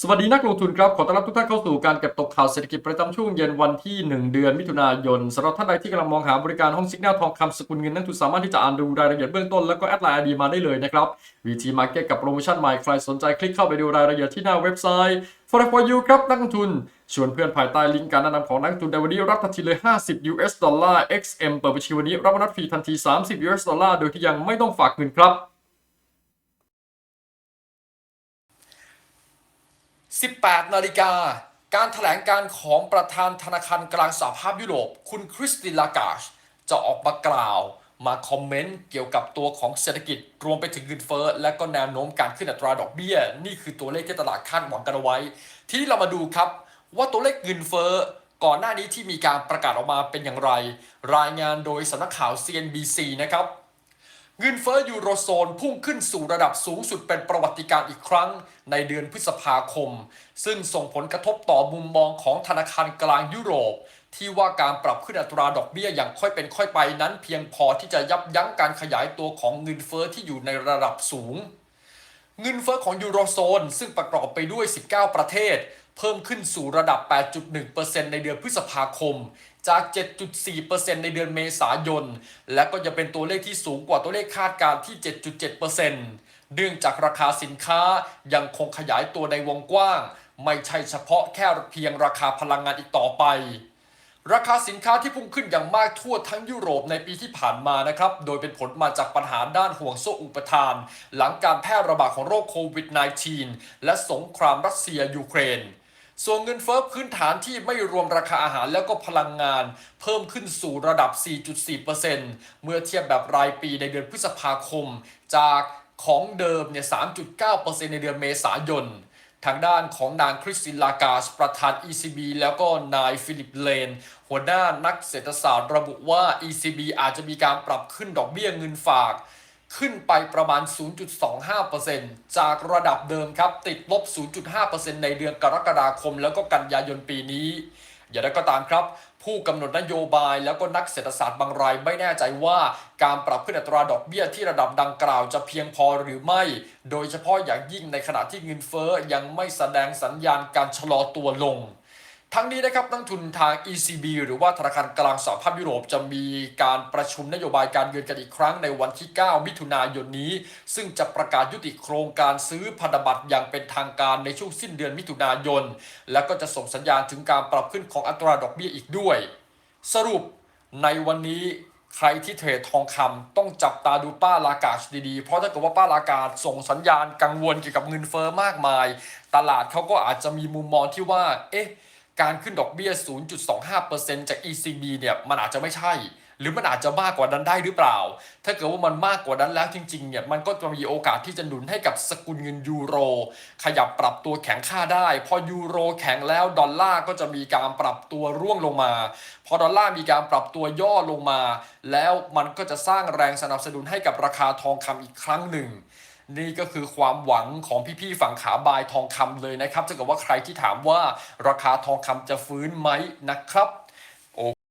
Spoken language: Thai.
สวัสดีนักลงทุนครับ ขอต้อนรับทุกท่านเข้าสู่การเก็บตกข่าวเศรษฐกิจประจำช่วงเย็นวันที่ 1 เดือนมิถุนายนสำหรับท่านใดที่กำลังมองหาบริการห้องสิกแนลทองคำสกุลเงินนักทุนสามารถที่จะอ่านดูรายละเอียดเบื้องต้นแล้วก็แอดไลน์ดีมาได้เลยนะครับ VT Market กับโปรโมชั่นใหม่ใครสนใจคลิกเข้าไปดูรายละเอียดที่หน้าเว็บไซต์ for for you ครับนักลงทุน ชวนเพื่อนภายใต้ลิงก์การแนะนำของนักลงทุนในวันนี้รับทันทีเลย 50 US ดอลลาร์ XM เปิดบัญชีวันนี้รับโบนัสฟรีทันที 30 US ดอลลาร์โดยที่ยังไม่ต้องฝากเงินครับ 18 นาฬิกา การถแถลงการของประธานธนาคารกลางสหภาพยุโรป คุณคริสตินลากาช จะออกมากล่าว มาคอมเมนต์เกี่ยวกับตัวของเศรษฐกิจ รวมไปถึงเงินเฟ้อและก็แนวโน้มการขึ้นอัตราดอกเบี้ย นี่คือตัวเลขที่ตลาดคาดหวังกันเอาไว้ ทีนี้เรามาดูครับ ว่าตัวเลขเงินเฟ้อก่อนหน้านี้ที่มีการประกาศออกมาเป็นอย่างไร รายงานโดยสำนักข่าว CNBC นะครับ เงินเฟ้อยูโรโซนพุ่งขึ้นสู่ระดับสูงสุดเป็นประวัติการณ์อีกครั้งในเดือนพฤษภาคม ซึ่งส่งผลกระทบต่อมุมมองของธนาคารกลางยุโรป ที่ว่าการปรับขึ้นอัตราดอกเบี้ยอย่างค่อยเป็นค่อยไปนั้นเพียงพอที่จะยับยั้งการขยายตัวของเงินเฟ้อที่อยู่ในระดับสูง เงินเฟ้อของยูโรโซนซึ่งประกอบไปด้วย 19 ประเทศ เพิ่มขึ้นสู่ระดับ 8.1%ในเดือนพฤษภาคม จาก 7.4%ในเดือนเมษายน และก็จะเป็นตัวเลขที่สูงกว่าตัวเลขคาดการณ์ที่ 7.7%เนื่องจากราคาสินค้ายังคงขยายตัวในวงกว้าง ไม่ใช่เฉพาะแค่เพียงราคาพลังงานอีกต่อไปราคาสินค้าที่พุ่งขึ้นอย่างมากทั่วทั้งยุโรปในปีที่ผ่านมานะครับ โดยเป็นผลมาจากปัญหาด้านห่วงโซ่อุปทาน หลังการแพร่ระบาดของโรคโควิด -19 และสงครามรัสเซียยูเครน ส่วนเงินเฟ้อพื้นฐานที่ไม่รวมราคาอาหารแล้วก็พลังงาน เพิ่มขึ้นสู่ระดับ 4.4%เมื่อเทียบแบบรายปีในเดือนพฤษภาคม จากของเดิมเนี่ย 3.9%ในเดือนเมษายน ทางด้านของนางคริสตินลากาสประธาน ECB แล้วก็นายฟิลิปเลน หัวหน้านักเศรษฐศาสตร์ระบุว่า ECB อาจจะมีการปรับขึ้นดอกเบี้ยเงินฝาก ขึ้นไปประมาณ 0.25%จากระดับเดิมครับ ติดลบ 0.5%ในเดือนกรกฎาคม แล้วก็กันยายนปีนี้ อย่างไรก็ตามครับ ผู้กำหนดนโยบายแล้วก็นักเศรษฐศาสตร์บางรายไม่แน่ใจว่า การปรับขึ้นอัตราดอกเบี้ยที่ระดับดังกล่าวจะเพียงพอหรือไม่ โดยเฉพาะอย่างยิ่งในขณะที่เงินเฟ้อยังไม่แสดงสัญญาณการชะลอตัวลง ทั้งนี้นะครับนักทุนทาง ECB หรือว่าธนาคารกลางสหภาพยุโรปจะมีการประชุมนโยบายการเงินกันอีกครั้งในวันที่ 9 มิถุนายนนี้ ซึ่งจะประกาศยุติโครงการซื้อพันธบัตรอย่างเป็นทางการในช่วงสิ้นเดือนมิถุนายน และก็จะส่งสัญญาณถึงการปรับขึ้นของอัตราดอกเบี้ยอีกด้วย สรุปในวันนี้ใครที่เทรดทองคำต้องจับตาดูป้าลากาชดีๆ เพราะถ้าเกิดว่าป้าลากาชส่งสัญญาณกังวลเกี่ยวกับเงินเฟอ้อมากมาย ตลาดเขาก็อาจจะมีมุมมองที่ว่า เอ๊ะ การขึ้นดอกเบี้ย 0.25%จาก ECB เนี่ยมันอาจจะไม่ใช่ หรือมันอาจจะมากกว่านั้นได้หรือเปล่า ถ้าเกิดว่ามันมากกว่านั้นแล้วจริงๆเนี่ยมันก็จะมีโอกาสที่จะหนุนให้กับสกุลเงินยูโร ขยับปรับตัวแข็งค่าได้ พอยูโรแข็งแล้วดอลลาร์ก็จะมีการปรับตัวร่วงลงมา พอดอลลาร์มีการปรับตัวย่อลงมา แล้วมันก็จะสร้างแรงสนับสนุนให้กับราคาทองคำอีกครั้งหนึ่ง นี่ก็คือความหวังของพี่ๆฝั่งขาบายทองคำเลยนะครับถ้าเกิดว่าใครที่ถามว่าราคาทองคำจะฟื้นไหมนะครับ